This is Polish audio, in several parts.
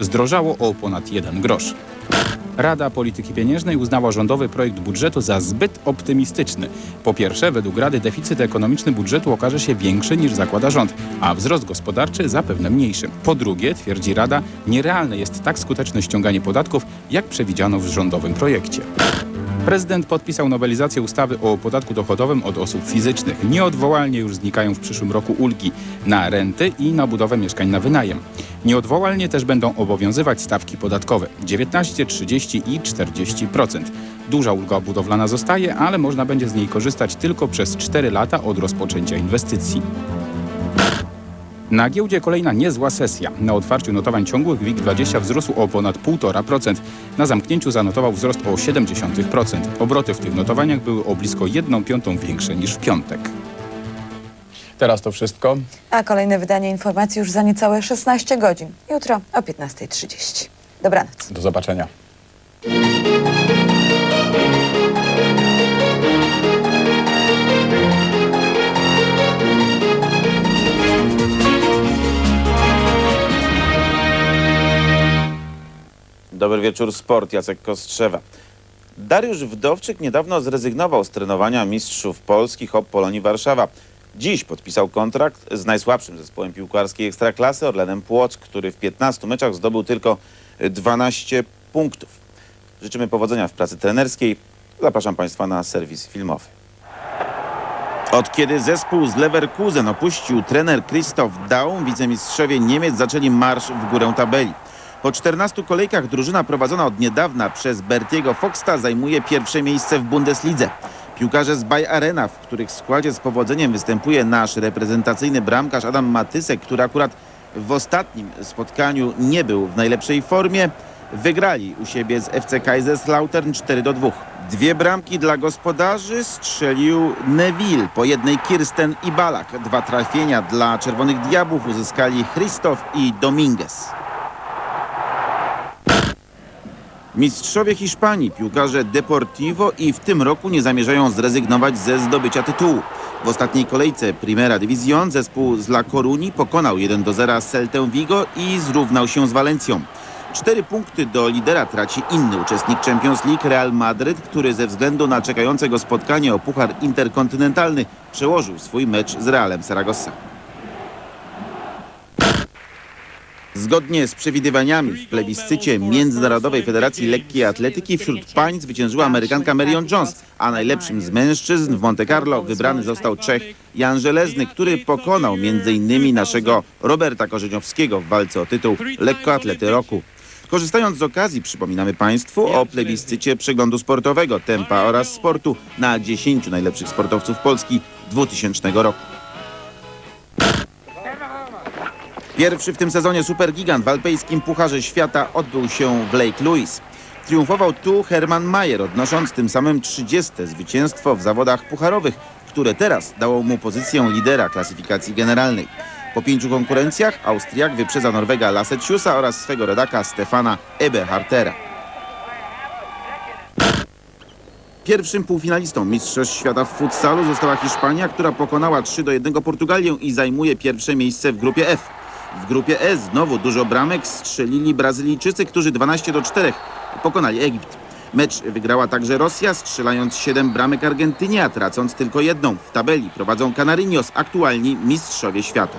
zdrożało o ponad 1 grosz. Rada Polityki Pieniężnej uznała rządowy projekt budżetu za zbyt optymistyczny. Po pierwsze, według Rady deficyt ekonomiczny budżetu okaże się większy niż zakłada rząd, a wzrost gospodarczy zapewne mniejszy. Po drugie, twierdzi Rada, nierealne jest tak skuteczne ściąganie podatków, jak przewidziano w rządowym projekcie. Prezydent podpisał nowelizację ustawy o podatku dochodowym od osób fizycznych. Nieodwołalnie już znikają w przyszłym roku ulgi na renty i na budowę mieszkań na wynajem. Nieodwołalnie też będą obowiązywać stawki podatkowe 19, 30 i 40%. Duża ulga budowlana zostaje, ale można będzie z niej korzystać tylko przez 4 lata od rozpoczęcia inwestycji. Na giełdzie kolejna niezła sesja. Na otwarciu notowań ciągłych WIG20 wzrósł o ponad 1,5%. Na zamknięciu zanotował wzrost o 0,7%. Obroty w tych notowaniach były o blisko 1 piątą większe niż w piątek. Teraz to wszystko. A kolejne wydanie informacji już za niecałe 16 godzin. Jutro o 15.30. Dobranoc. Do zobaczenia. Dobry wieczór, sport. Jacek Kostrzewa. Dariusz Wdowczyk niedawno zrezygnował z trenowania mistrzów Polski Hop Polonii Warszawa. Dziś podpisał kontrakt z najsłabszym zespołem piłkarskiej Ekstraklasy Orlenem Płock, który w 15 meczach zdobył tylko 12 punktów. Życzymy powodzenia w pracy trenerskiej. Zapraszam Państwa na serwis filmowy. Od kiedy zespół z Leverkusen opuścił trener Christoph Daum, wicemistrzowie Niemiec zaczęli marsz w górę tabeli. Po 14 kolejkach drużyna prowadzona od niedawna przez Bertiego Foxta zajmuje pierwsze miejsce w Bundeslidze. Piłkarze z Bay Arena, w których składzie z powodzeniem występuje nasz reprezentacyjny bramkarz Adam Matysek, który akurat w ostatnim spotkaniu nie był w najlepszej formie, wygrali u siebie z FC Kaiserslautern 4 do 2. Dwie bramki dla gospodarzy strzelił Neville, po jednej Kirsten i Balak. Dwa trafienia dla Czerwonych Diabłów uzyskali Christoph i Dominguez. Mistrzowie Hiszpanii, piłkarze Deportivo i w tym roku nie zamierzają zrezygnować ze zdobycia tytułu. W ostatniej kolejce Primera División zespół z La Coruni pokonał 1 do 0 Celtę Vigo i zrównał się z Walencją. Cztery punkty do lidera traci inny uczestnik Champions League Real Madryt, który ze względu na czekające go spotkanie o puchar interkontynentalny przełożył swój mecz z Realem Saragossa. Zgodnie z przewidywaniami w plebiscycie Międzynarodowej Federacji Lekkiej Atletyki wśród pań zwyciężyła Amerykanka Marion Jones, a najlepszym z mężczyzn w Monte Carlo wybrany został Czech Jan Żelezny, który pokonał m.in. naszego Roberta Korzeniowskiego w walce o tytuł lekkoatlety roku. Korzystając z okazji przypominamy Państwu o plebiscycie przeglądu sportowego Tempa oraz Sportu na 10 najlepszych sportowców Polski 2000 roku. Pierwszy w tym sezonie supergigant w alpejskim Pucharze Świata odbył się w Lake Louise. Triumfował tu Hermann Mayer, odnosząc tym samym 30. zwycięstwo w zawodach pucharowych, które teraz dało mu pozycję lidera klasyfikacji generalnej. Po pięciu konkurencjach Austriak wyprzedza Norwega Lasse Tjusa oraz swego rodaka Stefana Eberhartera. Pierwszym półfinalistą Mistrzostw Świata w futsalu została Hiszpania, która pokonała 3 do 1 Portugalię i zajmuje pierwsze miejsce w grupie F. W grupie E znowu dużo bramek strzelili Brazylijczycy, którzy 12 do 4 pokonali Egipt. Mecz wygrała także Rosja, strzelając 7 bramek Argentynie, a tracąc tylko jedną. W tabeli prowadzą Canarynios, aktualni mistrzowie świata.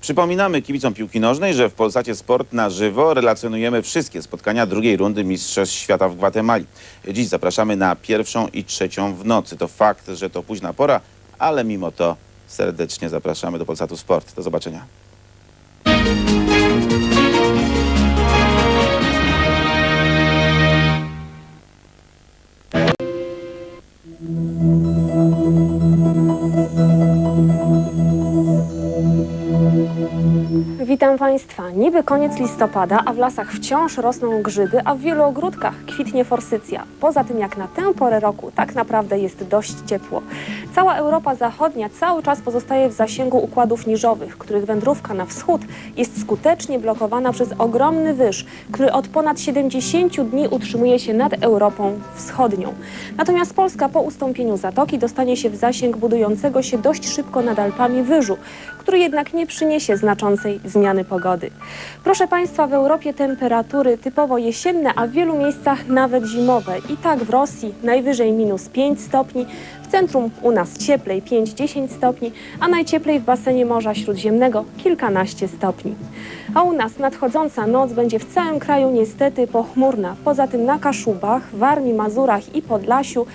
Przypominamy kibicom piłki nożnej, że w Polsacie Sport na żywo relacjonujemy wszystkie spotkania drugiej rundy Mistrzostw Świata w Gwatemali. Dziś zapraszamy na pierwszą i trzecią w nocy. To fakt, że to późna pora, ale mimo to serdecznie zapraszamy do Polsatu Sport. Do zobaczenia. Państwa. Niby koniec listopada, a w lasach wciąż rosną grzyby, a w wielu ogródkach kwitnie forsycja. Poza tym jak na tę porę roku tak naprawdę jest dość ciepło. Cała Europa Zachodnia cały czas pozostaje w zasięgu układów niżowych, których wędrówka na wschód jest skutecznie blokowana przez ogromny wyż, który od ponad 70 dni utrzymuje się nad Europą Wschodnią. Natomiast Polska po ustąpieniu zatoki dostanie się w zasięg budującego się dość szybko nad Alpami wyżu, który jednak nie przyniesie znaczącej zmiany pogody. Pogody. Proszę Państwa, w Europie temperatury typowo jesienne, a w wielu miejscach nawet zimowe. I tak w Rosji najwyżej minus 5 stopni, w centrum u nas cieplej 5-10 stopni, a najcieplej w basenie Morza Śródziemnego kilkanaście stopni. A u nas nadchodząca noc będzie w całym kraju niestety pochmurna. Poza tym na Kaszubach, Warmii, Mazurach i Podlasiu